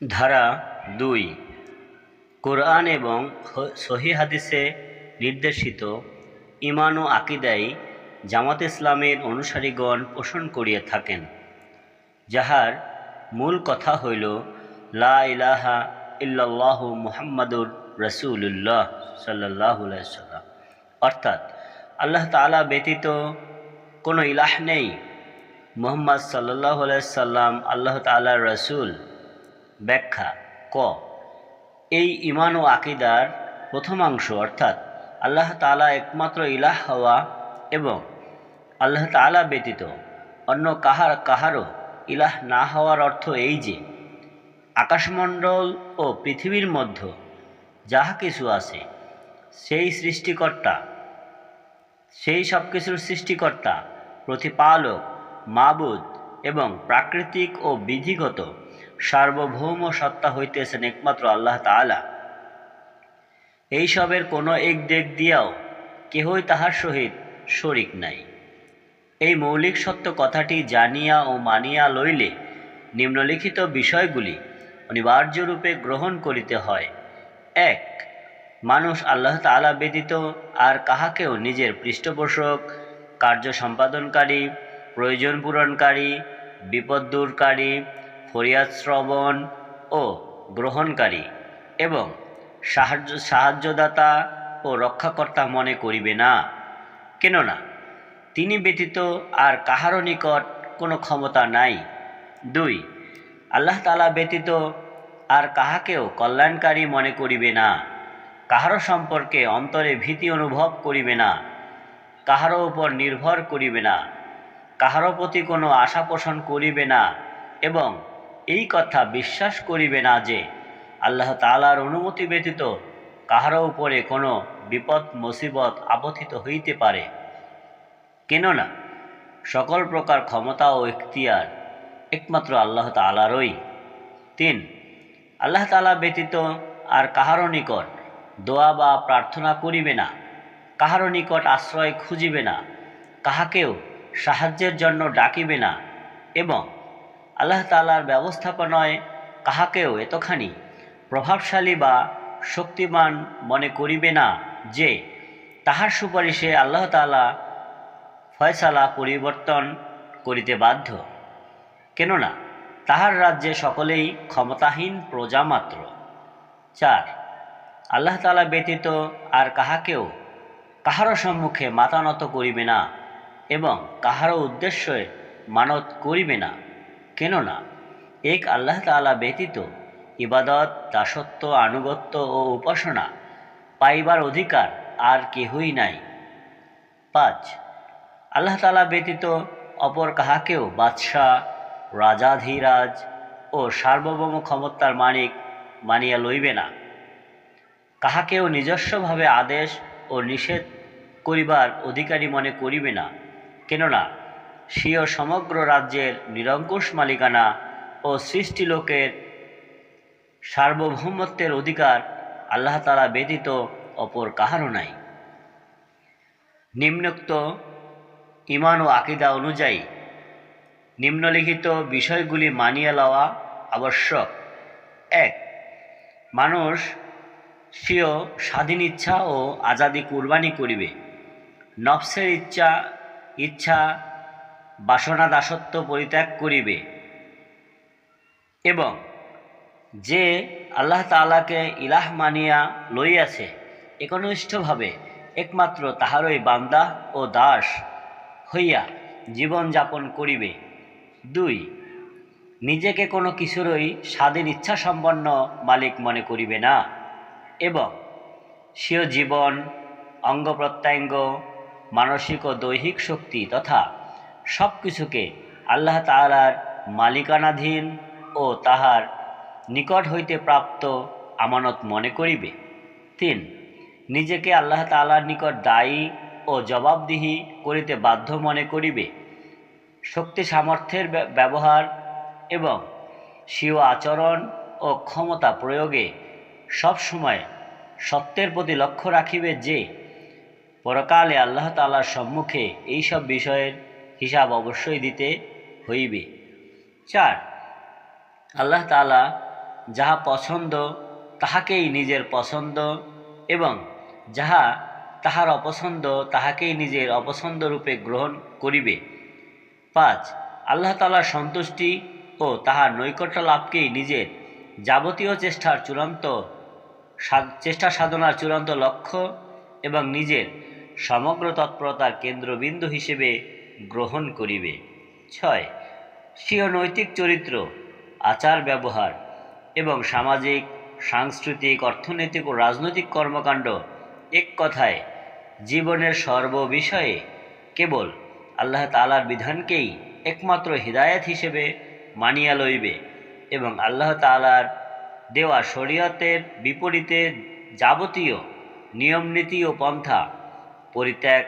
ধারা দুই। কোরআন এবং সহি হাদিসে নির্দেশিত ইমান ও আকিদাই জামাত ইসলামের অনুসারীগণ পোষণ করিয়া থাকেন, যাহার মূল কথা হইল, লা ইলাহা ইল্লাল্লাহু মুহাম্মাদুর রসুল্লাহ সাল্লাহ সাল্লাম অর্থাৎ আল্লাহ তাআলা ব্যতীত কোনো ইলাহ নেই। মোহাম্মদ সাল্লাহ সাল্লাম আল্লাহ তাআলার রসুল। ব্যাখ্যা, ক। এই ইমান ও আকিদার প্রথমাংশ অর্থাৎ আল্লাহ তাআলা একমাত্র ইলাহ হওয়া এবং আল্লাহ তাআলা ব্যতীত অন্য কাহার কাহারও ইলাহ না হওয়ার অর্থ এই যে, আকাশমণ্ডল ও পৃথিবীর মধ্য যাহা কিছু আছে, সেই সৃষ্টিকর্তা, সেই সব কিছুর সৃষ্টিকর্তা, প্রতিপালক, মাবুদ এবং প্রাকৃতিক ও বিধিগত সার্বভৌম সত্তা হইতেছেন একমাত্র আল্লাহ তাআলা। এইসবের কোনো এক দিক দিয়াও কেহই তাহার সহিত শরিক নাই। এই মৌলিক সত্য কথাটি জানিয়া ও মানিয়া লইলে নিম্নলিখিত বিষয়গুলি অনিবার্যরূপে গ্রহণ করিতে হয়। এক, মানুষ আল্লাহ তাআলা ব্যতীত আর কাহাকেও নিজের পৃষ্ঠপোষক, কার্য সম্পাদনকারী, প্রয়োজন পূরণকারী, বিপদ দূরকারী ফরিয়াদ শ্রবণ ও গ্রহণকারী এবং সাহায্য, সাহায্যদাতা ও রক্ষাকর্তা মনে করিবে না। কেননা, তিনি ব্যতীত আর কাহারও নিকট কোনো ক্ষমতা নাই। দুই, আল্লাহ তালা ব্যতীত আর কাহাকেও কল্যাণকারী মনে করিবে না। কাহারও সম্পর্কে অন্তরে ভীতি অনুভব করিবে না। কাহারও উপর নির্ভর করিবে না। কাহারও প্রতি কোনো আশা পোষণ করিবে না এবং এই কথা বিশ্বাস করিবে না যে আল্লাহ তালার অনুমতি ব্যতীত কাহারও উপরে কোনো বিপদ, মুসিবত আপথিত হইতে পারে। কেননা সকল প্রকার ক্ষমতা ও এখতিয়ার একমাত্র আল্লাহ তাআলারই। তিন, আল্লাহ তাআলা ব্যতীত আর কাহারও নিকট দোয়া বা প্রার্থনা করিবে না, কাহারও নিকট আশ্রয় খুঁজিবে না, কাহাকেও সাহায্যের জন্য ডাকিবে না এবং আল্লাহ তাআলার ব্যবস্থাপনায় কাহাকেও এতখানি প্রভাবশালী বা শক্তিমান মনে করিবে না যে তাহার সুপারিশে আল্লাহ তাআলা ফয়সালা পরিবর্তন করিতে বাধ্য। কেননা তাহার রাজ্যে সকলেই ক্ষমতাহীন প্রজা মাত্র। চার, আল্লাহ তাআলা ব্যতীত আর কাহাকেও কাহারও সম্মুখে মাতানত করিবে না এবং কাহারও উদ্দেশ্যে মানত করিবে না। কেননা, এক আল্লাহ তাআলা ব্যতীত ইবাদত, দাসত্ব, আনুগত্য ও উপাসনা পাইবার অধিকার আর কেহই নাই। পাঁচ, আল্লাহ তাআলা ব্যতীত অপর কাহাকেও বাদশাহ রাজাধীরাজ ও সার্বভৌম ক্ষমতার মানিক মানিয়া লইবে না। কাহাকেও নিজস্বভাবে আদেশ ও নিষেধ করিবার অধিকারী মনে করিবে না, কেননা স্বীয় সমগ্র রাজ্যের নিরঙ্কুশ মালিকানা ও সৃষ্টিলোকের সার্বভৌমত্বের অধিকার আল্লাহ তাআলা ব্যতীত অপর কাহারও নাই। নিম্নোক্ত ইমান ও আকিদা অনুযায়ী নিম্নলিখিত বিষয়গুলি মানিয়ে লওয়া আবশ্যক। এক, মানুষ স্বীয় স্বাধীন ইচ্ছা ও আজাদি কুরবানি করিবে। নফসের ইচ্ছা ইচ্ছা বাসনা দাসত্ব পরিত্যাগ করিবে। এবং যে আল্লাহ তাআলাকে ইলাহ মানিয়া লইয়াছে, একনিষ্ঠভাবে একমাত্র তাহারই বান্দা ও দাস হইয়া জীবন যাপন করিবে। দুই, নিজেকে কোনো কিছুরই স্বাধীন ইচ্ছা সম্পন্ন মালিক মনে করিবে না এবং স্বীয় জীবন, অঙ্গ প্রত্যঙ্গ, মানসিক ও দৈহিক শক্তি তথা সব কিছুকে আল্লাহ তাআলার মালিকানাধীন ও তাহার নিকট হইতে প্রাপ্ত আমানত মনে করিবে। তিন, নিজেকে আল্লাহ তাআলার নিকট দায়ী ও জবাবদিহি করিতে বাধ্য মনে করিবে। শক্তি সামর্থ্যের ব্য- ব্যবহার এবং স্বীয় আচরণ ও ক্ষমতা প্রয়োগে সব সময় সত্যের প্রতি লক্ষ্য রাখিবে যে, পরকালে আল্লাহ তাআলার সম্মুখে এইসব বিষয়ের হিসাব অবশ্যই দিতে হইবে। চার, আল্লাহ তালা যাহা পছন্দ, তাহাকেই নিজের পছন্দ এবং যাহা তাহার অপছন্দ, তাহাকেই নিজের অপছন্দ রূপে গ্রহণ করিবে। পাঁচ, আল্লাহ তালার সন্তুষ্টি ও তাহার নৈকট্য লাভকেই নিজের যাবতীয় চেষ্টার চূড়ান্ত চেষ্টা সাধনার চূড়ান্ত লক্ষ্য এবং নিজের সমগ্র তৎপরতার কেন্দ্রবিন্দু হিসেবে গ্রহণ করিবে। ছয়, স্বীয় নৈতিক চরিত্র, আচার ব্যবহার এবং সামাজিক, সাংস্কৃতিক, অর্থনৈতিক ও রাজনৈতিক কর্মকাণ্ড এক কথায় জীবনের সর্ববিষয়ে কেবল আল্লাহ তালার বিধানকেই একমাত্র হিদায়াত হিসেবে মানিয়া লইবে এবং আল্লাহ তালার দেওয়া শরীয়তের বিপরীতে যাবতীয় নিয়মনীতি ও পন্থা পরিত্যাগ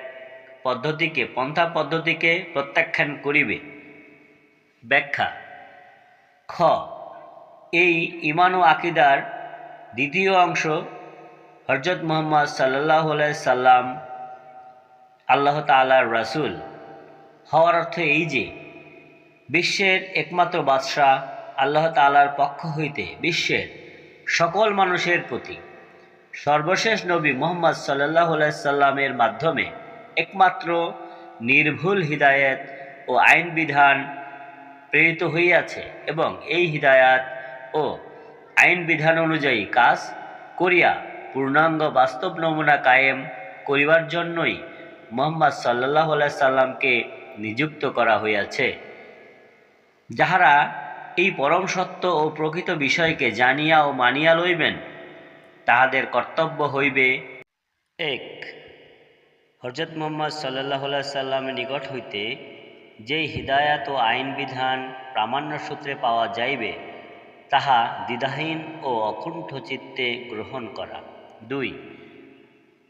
পদ্ধতিকে, পন্থা পদ্ধতিকে প্রত্যাখ্যান করিবে। ব্যাখ্যা, খ, এই ইমান আকিদার দ্বিতীয় অংশ হরজত মোহাম্মদ সাল্লাহ সাল্লাম, আল্লাহ তালার রাসূল। হওয়ার অর্থ এই যে, বিশ্বের একমাত্র বাদশাহ আল্লাহ তালার পক্ষ হইতে বিশ্বের সকল মানুষের প্রতি সর্বশেষ নবী মোহাম্মদ সাল্লাহ সাল্লামের মাধ্যমে একমাত্র নির্ভুল হিদায়েত ও আইন বিধান প্রেরিত হইয়াছে এবং এই হিদায়াত ও আইন বিধান অনুযায়ী কাজ করিয়া পূর্ণাঙ্গ বাস্তব নমুনা কায়েম করিবার জন্যই মোহাম্মদ সাল্লাহ সাল্লামকে নিযুক্ত করা হইয়াছে। যাহারা এই পরম সত্য ও প্রকৃত বিষয়কে জানিয়া ও মানিয়া লইবেন, তাহাদের কর্তব্য হইবে এক। হজরত মোহাম্মদ সাল্লাহ সাল্লামের নিকট হইতে যেই হিদায়াত ও আইন বিধান প্রামাণ্য সূত্রে পাওয়া যাইবে, তাহা দ্বিধাহীন ও অকুণ্ঠ চিত্তে গ্রহণ করা। দুই,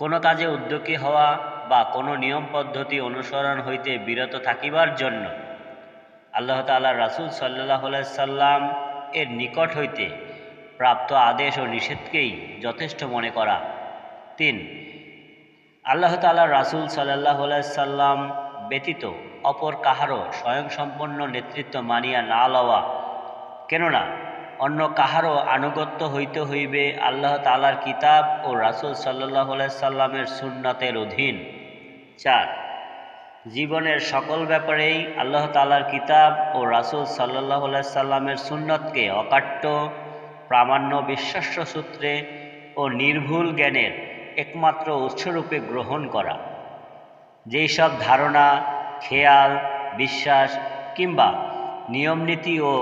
কোনো কাজে উদ্যোগী হওয়া বা কোনো নিয়ম পদ্ধতি অনুসরণ হইতে বিরত থাকিবার জন্য আল্লাহ তাল্লাহ রাসুল সাল্লাহ সাল্লাম এর নিকট হইতে প্রাপ্ত আদেশ ও নিষেধকেই যথেষ্ট মনে করা। তিন আল্লাহ তাল্লাহ রাসুল সাল্লাহ সাল্লাম ব্যতীত অপর কাহারও স্বয়ংসম্পন্ন নেতৃত্ব মানিয়া না লওয়া। কেননা, অন্য কাহারও আনুগত্য হইতে হইবে আল্লাহ তালার কিতাব ও রাসুল সাল্লাহ সাল্লামের সুন্নতের অধীন। চার, জীবনের সকল ব্যাপারেই আল্লাহ তালার কিতাব ও রাসুল সাল্লাহ সাল্লামের সুন্নতকে অকাট্য, প্রামাণ্য বিশ্বাস্য সূত্রে ও নির্ভুল জ্ঞানের একমাত্র উৎসরূপে গ্রহণ করা। যেই সব ধারণা, খেয়াল, বিশ্বাস কিংবা নিয়মনীতি ও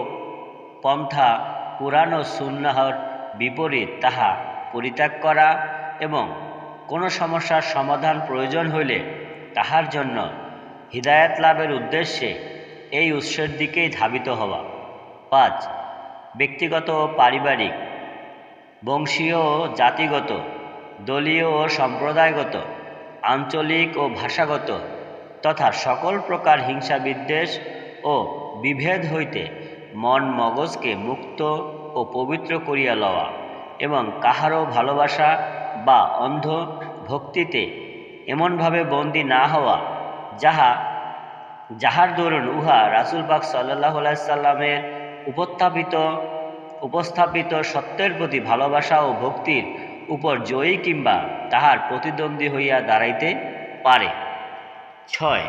পন্থা পুরাণ ও সুন্নাহর বিপরীত, তাহা পরিত্যাগ করা এবং কোনো সমস্যার সমাধান প্রয়োজন হইলে তাহার জন্য হিদায়াত লাভের উদ্দেশ্যে এই উৎসের দিকেই ধাবিত হওয়া। পাঁচ, ব্যক্তিগত ও পারিবারিক, বংশীয় ও জাতিগত দলীয় ও সম্প্রদায়গত, আঞ্চলিক ও ভাষাগত, তথা সকল প্রকার হিংসা বিদ্বেষ ও বিভেদ হইতে মন মগজকে মুক্ত ও পবিত্র করিয়া লওয়া এবং কাহারও ভালোবাসা বা অন্ধ ভক্তিতে এমনভাবে বন্দী না হওয়া, যাহা, যাহার দরুন উহা রাসুল পাক সাল্লাহ সাল্লামের উপস্থাপিত উপস্থাপিত সত্যের প্রতি ভালোবাসা ও ভক্তির উপর জয়ী কিংবা তাহার প্রতিদ্বন্দ্বী হইয়া দাঁড়াইতে পারে। ছয়।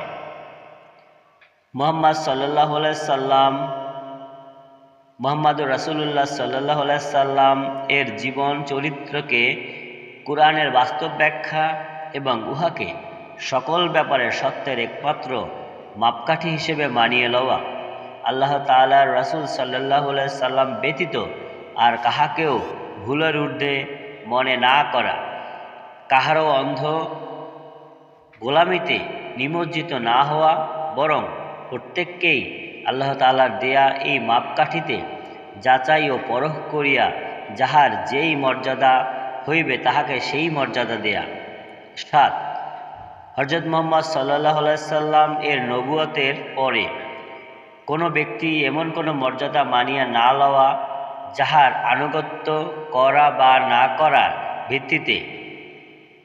মোহাম্মদ সাল্লাহ সাল্লাম মোহাম্মদ রাসুল্লাহ সাল্লাহ সাল্লাম এর জীবন চরিত্রকে কোরআনের বাস্তব ব্যাখ্যা এবং উহাকে সকল ব্যাপারে সত্যের একমাত্র মাপকাঠি হিসেবে মানিয়ে লওয়া। আল্লাহ তালার রাসুল সাল্লাহ সাল্লাম ব্যতীত আর কাহাকেও ভুলের ঊর্ধ্বে মনে না করা। কাহারও অন্ধ গোলামিতে নিমজ্জিত না হওয়া, বরং প্রত্যেককেই আল্লাহ তালার দেয়া এই মাপকাঠিতে যাচাই ও পরখ করিয়া যাহার যেই মর্যাদা হইবে তাহাকে সেই মর্যাদা দেয়া। সাত হজরত মোহাম্মদ সাল্লাহ সাল্লাম এর নবুয়তের পরে কোনো ব্যক্তি এমন কোনো মর্যাদা মানিয়া না লওয়া যাহার আনুগত্য করা বা না করার ভিত্তিতে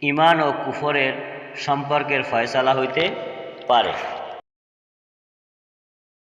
ইমান ও কুফরের সম্পর্কের ফয়সালা হইতে পারে।